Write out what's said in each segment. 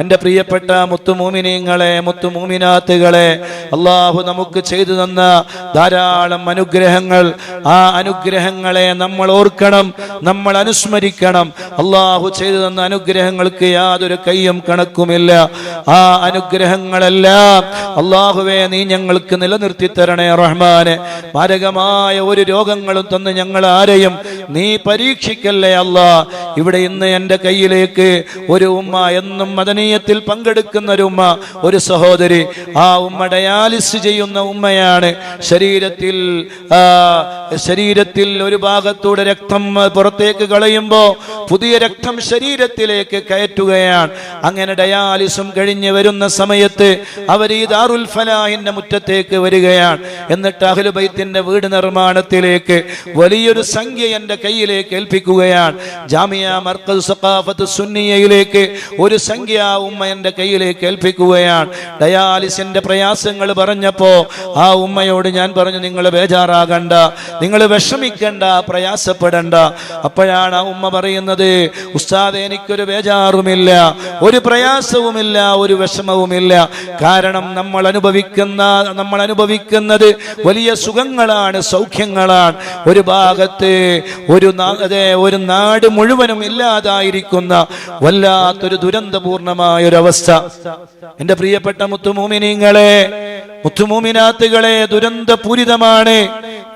എന്റെ പ്രിയപ്പെട്ട മുത്തുമൂമിനീങ്ങളെ മുത്തുമൂമിനാത്തുകളെ അള്ളാഹു നമുക്ക് ചെയ്തു തന്ന ധാരാളം അനുഗ്രഹങ്ങൾ. ആ അനുഗ്രഹങ്ങളെ നമ്മൾ ഓർക്കണം നമ്മൾ അനുസ്മരിക്കണം. അള്ളാഹു ചെയ്തു തന്ന അനുഗ്രഹങ്ങൾക്ക് യാതൊരു കയ്യും കണക്കുമില്ല. ആ അനുഗ്രഹങ്ങളെല്ലാം അള്ളാഹുവെ നീ ഞങ്ങൾക്ക് നിലനിർത്തി തരണേ റഹ്മാനെ. മാരകമായ ഒരു രോഗങ്ങളും തന്ന് ഞങ്ങൾ ആരെയും നീ പരീക്ഷിക്കല്ലേ അല്ല. ഇവിടെ ഇന്ന് എന്റെ കയ്യിലേക്ക് ഒരു ഉമ്മ എന്നും മദനീയത്തിൽ പങ്കെടുക്കുന്ന ഒരു ഉമ്മ ഒരു സഹോദരി. ആ ഉമ്മ ഡയാലിസ് ചെയ്യുന്ന ഉമ്മയാണ്. ശരീരത്തിൽ ശരീരത്തിൽ ഒരു ഭാഗത്തൂടെ രക്തം പുറത്തേക്ക് കളയുമ്പോൾ പുതിയ രക്തം ശരീരത്തിലേക്ക് കയറ്റുകയാണ്. അങ്ങനെ ഡയാലിസും കഴിഞ്ഞ് വരുന്ന സമയത്ത് അവർ ഈ ദാറുൽ ഫലാഹിന്റെ മുറ്റത്തേക്ക് വരികയാണ്. എന്നിട്ട് അഹ്ലുബൈത്തിന്റെ വീട് നിർമ്മാണത്തിലേക്ക് വലിയൊരു സംഖ്യ എന്റെ കയ്യിലേക്ക് ഏൽപ്പിക്കുകയാണ്. ജാമിയ മർക്കസ് സഖാഫത്ത് സുന്നിയയിലേക്ക് ഒരു സംഖ്യ ഉമ്മ എന്റെ കയ്യിലേക്ക് ഏൽപ്പിക്കുകയാണ്. ഡയാലിസിന്റെ പ്രയാസങ്ങൾ പറഞ്ഞപ്പോ ആ ഉമ്മയോട് ഞാൻ പറഞ്ഞു നിങ്ങൾ ബേജാറാകണ്ട നിങ്ങൾ വിഷമിക്കണ്ട പ്രയാസപ്പെടണ്ട. അപ്പോഴാണ് ആ ഉമ്മ പറയുന്നത് ഉസ്താദ് എനിക്കൊരു ബേജാറുമില്ല ഒരു പ്രയാസവുമില്ല ഒരു വിഷമവുമില്ല. കാരണം നമ്മൾ അനുഭവിക്കുന്ന നമ്മൾ അനുഭവിക്കുന്നത് വലിയ സുഖങ്ങളാണ് സൗഖ്യങ്ങളാണ്. ഒരു ഭാഗത്ത് ഒരു അതെ ഒരു നാട് മുഴുവനും ഇല്ലാതായിരിക്കുന്ന വല്ലാത്തൊരു ദുരന്തപൂർണമായ ഒരു അവസ്ഥ എന്റെ പ്രിയപ്പെട്ട മുത്തുമൂമിനിങ്ങളെ മുത്തുമൂമിനാത്തുകളെ ദുരന്തപൂരിതമാണ്.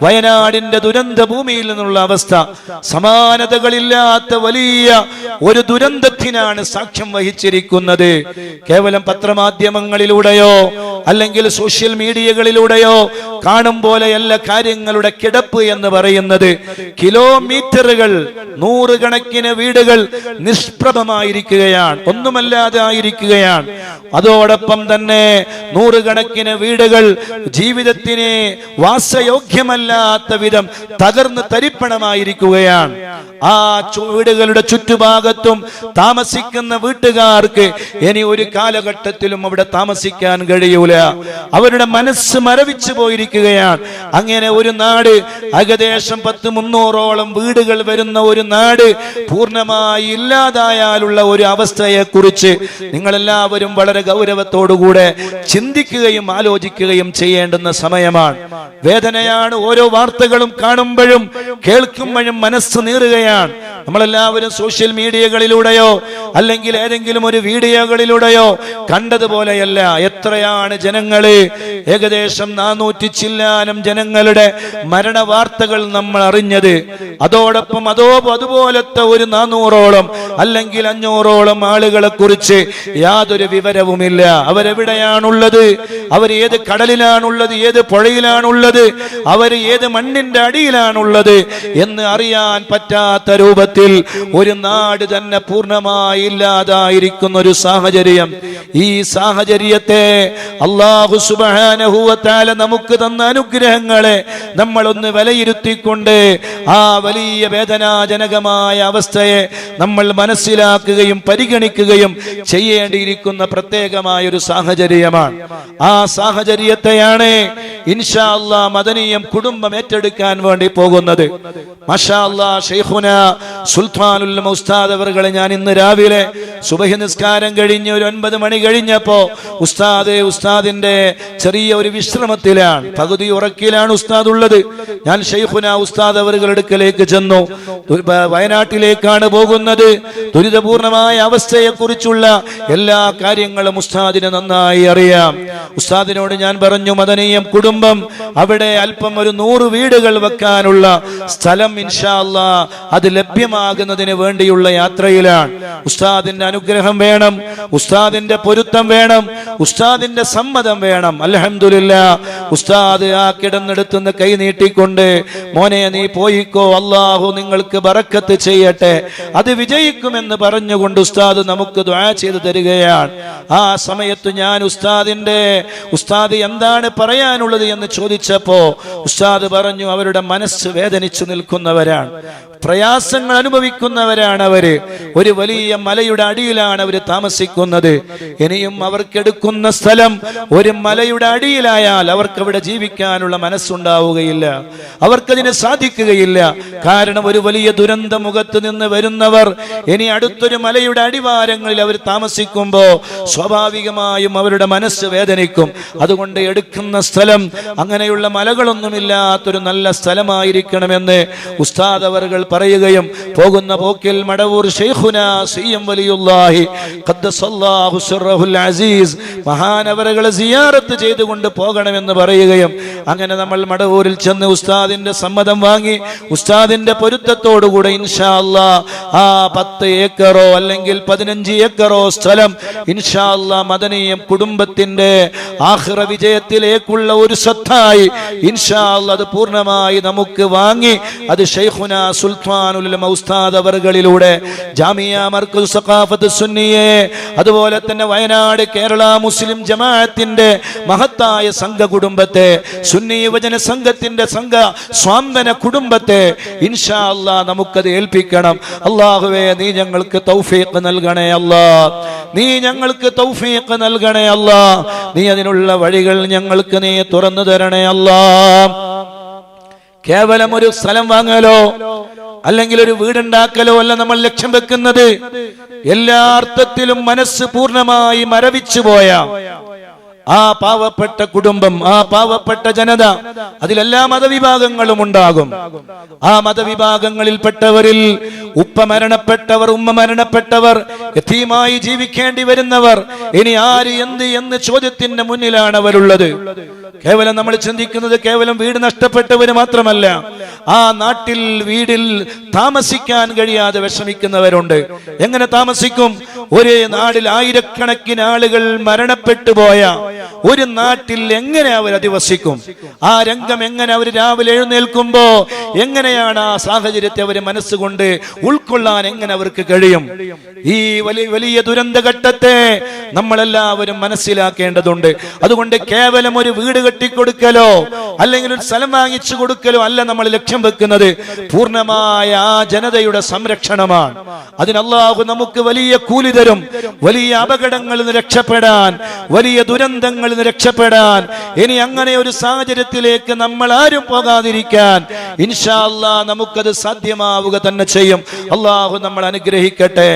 വയനാടിന്റെ ദുരന്ത ഭൂമിയിൽ നിന്നുള്ള അവസ്ഥ. സമാനതകളില്ലാത്ത വലിയ ഒരു ദുരന്തത്തിനാണ് സാക്ഷ്യം വഹിച്ചിരിക്കുന്നത്. കേവലം പത്രമാധ്യമങ്ങളിലൂടെയോ അല്ലെങ്കിൽ സോഷ്യൽ മീഡിയകളിലൂടെയോ കാണും പോലെയല്ല കാര്യങ്ങളുടെ കിടപ്പ് എന്ന് പറയുന്നത്. കിലോമീറ്ററുകൾ നൂറുകണക്കിന് വീടുകൾ നിഷ്പ്രഭമായിരിക്കുകയാണ്. ഒന്നുമല്ലാതെ ആയിരിക്കുകയാണ്. അതോടൊപ്പം തന്നെ നൂറുകണക്കിന് വീടുകൾ ജീവിതത്തിനെ വാസയോഗ്യമല്ലാത്ത വിധം തകർന്ന് തരിപ്പണമായിരിക്കുകയാണ്. ആ വീടുകളുടെ ചുറ്റുഭാഗത്തും താമസിക്കുന്ന വീട്ടുകാർക്ക് ഇനി ഒരു കാലഘട്ടത്തിലും അവിടെ താമസിക്കാൻ കഴിയൂല. അവരുടെ മനസ്സ് മരവിച്ചു പോയിരിക്കുകയാണ്. അങ്ങനെ ഒരു നാട് ഏകദേശം പത്ത് മുന്നൂറോളം വീടുകൾ വരുന്ന ഒരു നാട് പൂർണമായി ഇല്ലാതായാലുള്ള ഒരു അവസ്ഥയെ കുറിച്ച് നിങ്ങളെല്ലാവരും വളരെ ഗൗരവത്തോടുകൂടെ ചിന്തിക്കുകയും ആലോചിക്കുകയും ചെയ്യേണ്ടുന്ന സമയമാണ്. വേദനയാണ് ഓരോ വാർത്തകളും കാണുമ്പോഴും കേൾക്കുമ്പോഴും മനസ്സ് നീറുകയാണ്. നമ്മളെല്ലാവരും സോഷ്യൽ മീഡിയകളിലൂടെയോ അല്ലെങ്കിൽ ഏതെങ്കിലും ഒരു വീഡിയോകളിലൂടെയോ കണ്ടതുപോലെയല്ല എത്രയാണ് ജനങ്ങൾ. ഏകദേശം നാനൂറ്റി ചില്ലാനം ജനങ്ങളുടെ മരണ വാർത്തകൾ നമ്മൾ അറിഞ്ഞത്. അതോടൊപ്പം അതോ അതുപോലത്തെ ഒരു നാനൂറോളം അല്ലെങ്കിൽ അഞ്ഞൂറോളം ആളുകളെ കുറിച്ച് യാതൊരു വിവരവുമില്ല. അവരെവിടെയാണുള്ളത്? അവർ ഏത് കടലിലാണുള്ളത്? ഏത് പുഴയിലാണുള്ളത്? അവർ ഏത് മണ്ണിന്റെ അടിയിലാണുള്ളത്? എന്ന് അറിയാൻ പറ്റാത്ത രൂപത്തിൽ ഒരു നാട് തന്നെ പൂർണമായി ഇല്ലാതായിരിക്കുന്ന ഒരു സാഹചര്യം. ഈ സാഹചര്യത്തെ അള്ളാഹു സുബാനഹുവത്താല നമുക്ക് തന്ന അനുഗ്രഹങ്ങളെ നമ്മളൊന്ന് വിലയിരുത്തിക്കൊണ്ട് ആ വലിയ വേദനാജനകമായ അവസ്ഥയെ നമ്മൾ മനസ്സിലാക്കുകയും പരിഗണിക്കുകയും ചെയ്യേണ്ടിയിരിക്കുന്ന പ്രത്യേകമായ ഒരു സാഹചര്യമാണ്. ആ സാഹചര്യത്തെയാണ് ഇൻഷാ അല്ലാ മദനീയം കുടുംബം ഏറ്റെടുക്കാൻ വേണ്ടി പോകുന്നത്. മഷാ സുൽത്താനുൽ ഞാൻ ഇന്ന് രാവിലെ സുബഹി നിസ്കാരം കഴിഞ്ഞ് ഒരു ഒൻപത് മണി കഴിഞ്ഞപ്പോ ഉസ്താദ് ഉസ്താദിന്റെ ചെറിയ ഒരു വിശ്രമത്തിലാണ് പകുതി ഉറക്കിലാണ് ഉസ്താദ് ഉള്ളത് ഞാൻ ഷെയ്ഖുന ഉസ്താദ് അവറുകളുടെ അടുക്കലേക്ക് ചെന്നു. വയനാട്ടിലേക്കാണ് പോകുന്നത്. ദുരിതപൂർണമായ അവസ്ഥയെ കുറിച്ചുള്ള എല്ലാ കാര്യങ്ങളും ഉസ്താദിന് നന്നായി അറിയാം. ഉസ്താദിനോട് ഞാൻ പറഞ്ഞു മദനീയം കുടുംബം അവിടെ അല്പം ഒരു നൂറ് വീടുകൾ വെക്കാനുള്ള സ്ഥലം ഇൻഷാല്ല അത് ലഭ്യമാകുന്നതിന് വേണ്ടിയുള്ള യാത്രയിലാണ്. ഉസ്താദിന്റെ അനുഗ്രഹം വേണം ഉസ്താദിന്റെ പൊരുത്തം വേണം ഉസ്താദിന്റെ സമ്മതം വേണം. അലഹമില്ല ഉസ്താദ് ആ കിടന്നെടുത്തുനിന്ന് കൈ നീട്ടിക്കൊണ്ട് മോനെ നീ പോയിക്കോ. അള്ളാഹു നിങ്ങൾക്ക് ബറക്കത്ത് ചെയ്യട്ടെ. അത് വിജയിക്കുമെന്ന് പറഞ്ഞുകൊണ്ട് ഉസ്താദ് നമുക്ക് ദ്വാ ചെയ്തു തരികയാണ്. ആ സമയത്ത് ഞാൻ ഉസ്താദിന്റെ ഉസ്താദ് എന്താണ് പറയാനുള്ളത് എന്ന് ചോദിച്ചപ്പോ ഉസ്താദ് പറഞ്ഞു അവരുടെ മനസ്സ് വേദനിച്ചു നിൽക്കുന്നവരാണ്. പ്രയാസങ്ങൾ അനുഭവിക്കുന്നവരാണ് അവർ. ഒരു വലിയ മലയുടെ അടിയിലാണ് അവർ താമസിക്കുന്നത്. ഇനിയും അവർക്കെടുക്കുന്ന സ്ഥലം ഒരു മലയുടെ അടിയിലായാൽ അവർക്ക് അവിടെ ജീവിക്കാനുള്ള മനസ്സുണ്ടാവുകയില്ല. അവർക്കതിന് സാധിക്കുകയില്ല. കാരണം ഒരു വലിയ ദുരന്ത മുഖത്ത് നിന്ന് വരുന്നവർ ഇനി അടുത്തൊരു മലയുടെ അടിവാരങ്ങളിൽ അവർ താമസിക്കുമ്പോൾ സ്വാഭാവികമായും അവരുടെ മനസ്സ് വേദനിക്കും. അതുകൊണ്ട് എടുക്കുന്ന സ്ഥലം അങ്ങനെയുള്ള മലകളൊന്നുമില്ലാത്തൊരു നല്ല സ്ഥലമായിരിക്കണമെന്ന് ഉസ്താദ് അവർ പറയുകയും പോകുന്ന പോക്കിൽ മടവൂർ ഷെയ്ഖുന സി വലിയുള്ളാഹി ഖദ്ദസല്ലാഹു സിർറഹുൽ അസീസ്. മഹാനവരകളെ സിയാറത്ത് ചെയ്തുകൊണ്ട് പോകണമെന്ന് പറയുകയും അങ്ങനെ നമ്മൾ മടവൂരിൽ ചെന്ന് ഉസ്താദിന്റെ സമ്മതം വാങ്ങി ഉസ്താദിന്റെ പൊരുത്തത്തോടുകൂടെ ഇൻഷാ അല്ലാ ആ പത്ത് ഏക്കറോ അല്ലെങ്കിൽ പതിനഞ്ച് ഏക്കറോ സ്ഥലം ഇൻഷാ അല്ലാ മദനീയം കുടുംബത്തിന്റെ ആഹ്റ വിജയത്തിലേക്കുള്ള ഒരു സ്വത്തായി ഇൻഷാ അല്ലാ അത് പൂർണമായി നമുക്ക് വാങ്ങി അത് ഷെയ്ഖുന സുൽത്താനുൽ മൗസ്താദ് അവറുകളിലൂടെ ജാമിയ മർക്കസ് സഖാഫത്ത് സുന്നിയെ അതുപോലെ തന്നെ വയനാട് കേരള മുസ്ലിം ജമാഅത്തിന്റെ മഹത്തായ സംഘ കുടുംബത്തെ സുന്നി യുവജന സംഘത്തിന്റെ സംഘ സ്വാന്തന കുടുംബത്തെ ഇൻഷാ അല്ലാ നമുക്കത് ഏൽപ്പിക്കണം. അള്ളാഹുവേ നീ ഞങ്ങൾക്ക് തൗഫീഖ് നൽകണേ അല്ലാ. നീ ഞങ്ങൾക്ക് തൗഫീഖ് നൽകണേ അല്ലാ. നീ അതിനുള്ള വഴികൾ ഞങ്ങൾക്ക് നീ തുറന്നു തരണേ അല്ലാ. കേവലം ഒരു സ്ഥലം വാങ്ങലോ? അല്ലെങ്കിൽ ഒരു വീടുണ്ടാക്കലോ അല്ല നമ്മൾ ലക്ഷ്യം വെക്കുന്നത്? എല്ലാ അർത്ഥത്തിലും മനസ്സ് പൂർണമായി മരവിച്ചു പോയ. ആ പാവപ്പെട്ട കുടുംബം ആ പാവപ്പെട്ട ജനത അതിലെല്ലാ മതവിഭാഗങ്ങളും ഉണ്ടാകും. ആ മതവിഭാഗങ്ങളിൽപ്പെട്ടവരിൽ ഉപ്പ മരണപ്പെട്ടവർ ഉമ്മ മരണപ്പെട്ടവർ യഥീമായി ജീവിക്കേണ്ടി വരുന്നവർ ഇനി ആര് എന്ത് എന്ന് ചോദ്യത്തിന്റെ മുന്നിലാണ് അവരുള്ളത്. കേവലം നമ്മൾ ചിന്തിക്കുന്നത് കേവലം വീട് നഷ്ടപ്പെട്ടവര് മാത്രമല്ല ആ നാട്ടിൽ വീടിൽ താമസിക്കാൻ കഴിയാതെ വിഷമിക്കുന്നവരുണ്ട്. എങ്ങനെ താമസിക്കും? ഒരേ നാടിൽ ആയിരക്കണക്കിന് ആളുകൾ മരണപ്പെട്ടു പോയ ഒരു നാട്ടിൽ എങ്ങനെ അവർ അധിവസിക്കും? ആ രംഗം എങ്ങനെ അവർ രാവിലെ എഴുന്നേൽക്കുമ്പോ? എങ്ങനെയാണ് ആ സാഹചര്യത്തെ അവർ മനസ്സുകൊണ്ട് ഉൾക്കൊള്ളാൻ എങ്ങനെ അവർക്ക് കഴിയും? ഈ വലിയ വലിയ ദുരന്ത ഘട്ടത്തെ നമ്മളെല്ലാവരും മനസ്സിലാക്കേണ്ടതുണ്ട്. അതുകൊണ്ട് കേവലം ഒരു വീട് കെട്ടിക്കൊടുക്കലോ അല്ലെങ്കിൽ ഒരു സ്ഥലം വാങ്ങിച്ചു കൊടുക്കലോ അല്ല നമ്മൾ ലക്ഷ്യം വെക്കുന്നത്. പൂർണമായ ആ ജനതയുടെ സംരക്ഷണമാണ്. അതിന് നമുക്ക് വലിയ കൂലി തരും വലിയ അപകടങ്ങളിൽ നിന്ന് രക്ഷപ്പെടാൻ വലിയ ദുരന്തങ്ങളിൽ നിന്ന് രക്ഷപ്പെടാൻ. ഇനി അങ്ങനെ ഒരു സാഹചര്യത്തിലേക്ക് നമ്മൾ ആരും പോകാതിരിക്കാൻ ഇൻഷാ അല്ലാ നമുക്കത് സാധ്യമാവുക തന്നെ ചെയ്യും. അള്ളാഹു നമ്മൾ അനുഗ്രഹിക്കട്ടെ.